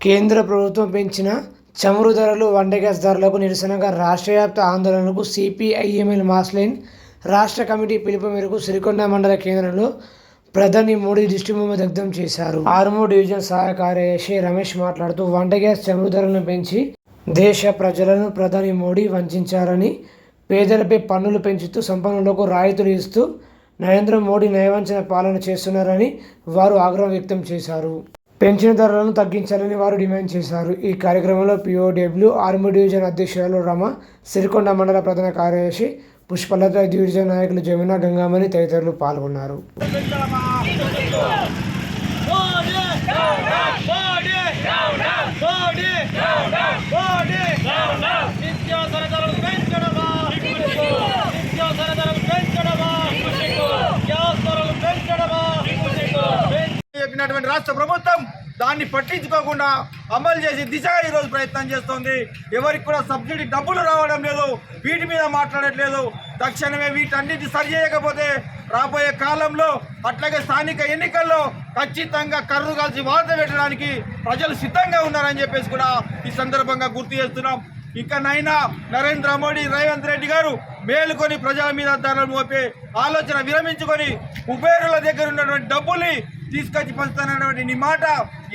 కేంద్ర ప్రభుత్వం పెంచిన చమురు ధరలు వంట గ్యాస్ ధరలకు నిరసనగా రాష్ట్ర వ్యాప్త ఆందోళనకు సిపిఐఎంఎల్ మాస్లైన్ రాష్ట్ర కమిటీ పిలుపు మేరకు సిరికొండ మండల కేంద్రంలో ప్రధాని మోడీ దిష్టిబొమ్మ దగ్ధం చేశారు. ఆర్మో డివిజన్ సహాయ కార్యదర్శి రమేష్ మాట్లాడుతూ వంట గ్యాస్ చమురు ధరలను పెంచి దేశ ప్రజలను ప్రధాని మోడీ వంచారని పేదలపై పన్నులు పెంచుతూ సంపన్నులకు రాయితీలు ఇస్తూ నరేంద్ర మోడీ నయవంచన పాలన చేస్తున్నారని వారు ఆగ్రహం వ్యక్తం చేశారు. పెంచిన ధరలను తగ్గించాలని వారు డిమాండ్ చేశారు. ఈ కార్యక్రమంలో పిఓడబ్ల్యూ ఆర్మీ డివిజన్ అధ్యక్షురాలు రమ సిరికొండ మండల ప్రధాన కార్యదర్శి పుష్పలత డివిజన్ నాయకులు జమున గంగామణి తదితరులు పాల్గొన్నారు నిత్యావసర ధరలు పెంచడమా నిత్యావసర ధరలు పెంచడమా గ్యాస్ ధరలు పెంచడమా ఉన్నటువంటి రాష్ట్ర ప్రభుత్వం దాన్ని పట్టించుకోకుండా అమలు చేసి దిశగా ఈరోజు ప్రయత్నం చేస్తోంది. ఎవరికి కూడా సబ్సిడీ డబ్బులు రావడం లేదు. వీటి మీద మాట్లాడట్లేదు. తక్షణమే వీటన్నిటి సరి చేయకపోతే రాబోయే కాలంలో అట్లాగే స్థానిక ఎన్నికల్లో ఖచ్చితంగా కర్రు కలిసి వార్త పెట్టడానికి ప్రజలు సిద్ధంగా ఉన్నారని చెప్పేసి కూడా ఈ సందర్భంగా గుర్తు చేస్తున్నాం. ఇకనైనా నరేంద్ర మోడీ రేవంత్ రెడ్డి గారు మేలుకొని ప్రజల మీద ధరలు మోపే ఆలోచన విరమించుకొని కుబేరుల దగ్గర ఉన్నటువంటి డబ్బుల్ని తీసుకొచ్చి పంచుతానటువంటి నీ మాట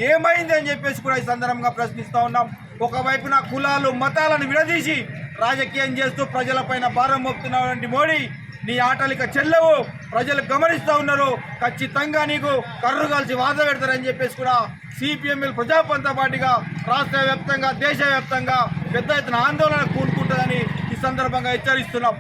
ఏమైంది అని చెప్పేసి కూడా ఈ సందర్భంగా ప్రశ్నిస్తూ ఉన్నాం. ఒకవైపున కులాలు మతాలను విడదీసి రాజకీయం చేస్తూ ప్రజలపైన భారం మోపుతున్నటువంటి మోడీ నీ ఆటలిక చెల్లవు ప్రజలు గమనిస్తూ ఉన్నారు. ఖచ్చితంగా నీకు కర్రు కలిసి వాద పెడతారని చెప్పేసి కూడా సిపిఎంఎల్ ప్రజాపంత పార్టీగా రాష్ట్ర వ్యాప్తంగా దేశవ్యాప్తంగా పెద్ద ఎత్తున ఆందోళన కూడుకుంటుందని ఈ సందర్భంగా హెచ్చరిస్తున్నాం.